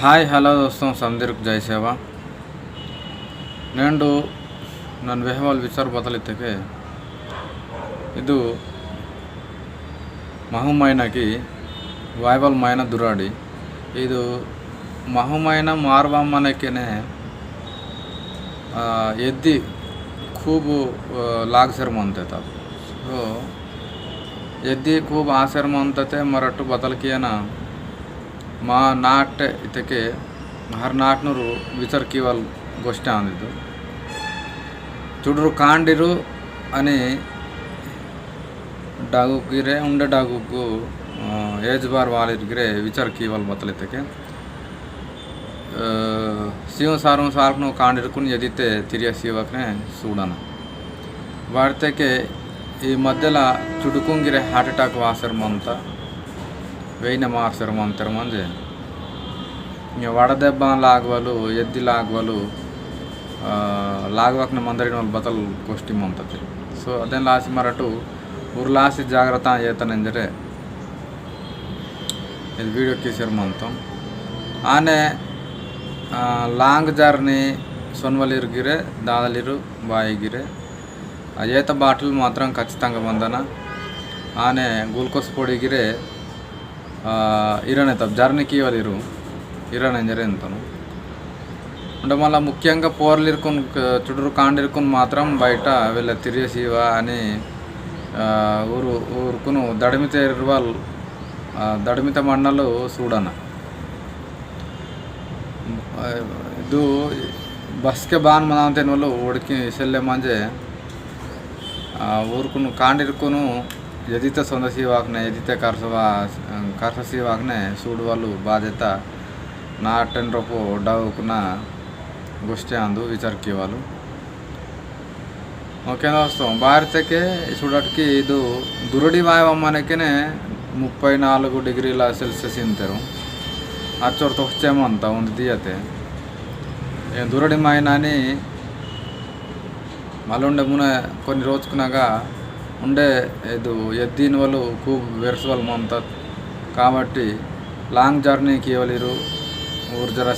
Hi, hello దోస్తం సందీర్కు జై ಸೇವಾ నేను ನನ್ನ ವೆಹವಾಲ್ ವಿಚಾರ ಬದಲಿತಕ್ಕೆ ಇದು ಮಹುಮೈನಗಿ ವಾಯ್ವಾಲ್ ಮೈನ ದುರಾಡಿ. ಇದು ಮಹುಮೈನ ಮಾರುವ ಮನೆಗೆ ಎದ್ದಿ ಖೂಬ್ ಲಾಗ್ಸರ್ ಮಂತೈತೆ ಅದು ಸೊ, ಎದ್ದಿ ಖೂಬ್ ಆಸರ್ ಮಂತತೆ ಮರಟ್ಟು ಬದಲಿಕೆಯನ್ನ ना మా ನಾಟ್ ಇದಕ್ಕೆ ಹರ್ ನಾಟ್ನೂರು ವಿಚಾರ ಕಿವಲ್ ಗೋಷ್ಠಿ ಅಂದಿದ್ದು ಚುಡ್ರು ಕಾಂಡಿರು అని ಡಾಗುಗಿರೆ ಉಂಡೆ ಡಾಗುಗು ಏಜ್ ಬಾರ್ ವಾಲಿರ್ಗಿರೆ ವಿಚಾರ ಕಿವಲ್ ಬತ್ತಲಿದ್ದಕ್ಕೆ ಶಿವ ಸಾರು ಸಾರ್ನು కాండిరుకుని ఎదితే తిరిగి శివకనే చూడను వాడితే ఈ మధ్యలో చుడుకుంగిరే హార్ట్ అటాక్ వాసరమంతా ವೆಯ್ನಮಾರ್ಸರು ಅಂತಾರೆ ಮಂದಿ ಇನ್ನು ವಡದೆಬ್ಬ ಲಾಗ್ವಲು ಎದ್ದಿ ಲಾಗ್ವಲು ಲಾಗ್ವಾಕ್ನ ಮಂದರಿನ ಒಂದು ಬತಲ್ ಕೋಷ್ಟಿ ಅಂತತಿ ಸೊ ಅದೆಲ್ಲ ಆಸೆ ಮರಟು ಉರ್ಲಾಸಿ ಜಾಗ್ರತ ಏತನೆಂದರೆ ಇದು ವೀಡಿಯೋ ಕೇಸರ್ಮಂತು ಆನೆ ಲಾಂಗ್ ಜರ್ನಿ సొన్వలిరుగిరే దాదలిరు బాయిగిరే అజేత బాటిల్ మాత్రం ఖచ్చితంగా పొందన ఆనే గ్లూకోస్ పొడిగిరే ఇరనే తప్ప జర్నీకి ఇవ్వలేరు ఇరనే జరే ఎంతను అంటే మళ్ళీ ముఖ్యంగా పోర్లు ఇరుకుని చుట్టూరు కాండ ఇరుకుని మాత్రం బయట వీళ్ళ తిరిగేసివా అని ఊరు ఊరుకును దడిమిత వాళ్ళు దడిమిత మండలు చూడన ಇದು ಬಸ್ಗೆ ಬಾನ್ ಮನಾಂತೇನು వాళ్ళు ಹುಡುಕಿ ಸೆಲ್ಲೆ ಮಂಜೆ ಊರ್ಕುನು ಕಾಂಡಿರ್ಕುನು యదిత సొందసీవాక్నే యదిత కర్సవా కర్సీవాక్నే సూడు వాళ్ళు బాధ్యత నా టెన్ రూపు డవ్వుకున్న గుస్తే అందు విచారకి వాళ్ళు ఓకేనా వస్తాం భారతకే చూడటికి ఇది దురడి వాయువమ్మనకే ముప్పై నాలుగు డిగ్రీల సెల్సియస్ ఇంతారు అచ్చోడు తొచ్చేమంత ఉంది తీయతే దురడి మాయనని మళ్ళీ ఉండే మున కొన్ని రోజుకునగా ఉండే ఇది ఎద్దిన వాళ్ళు కూబ్ వెరస వాళ్ళు మంత కాబట్టి లాంగ్ జర్నీకి ఇవ్వలేరు ఊరు జర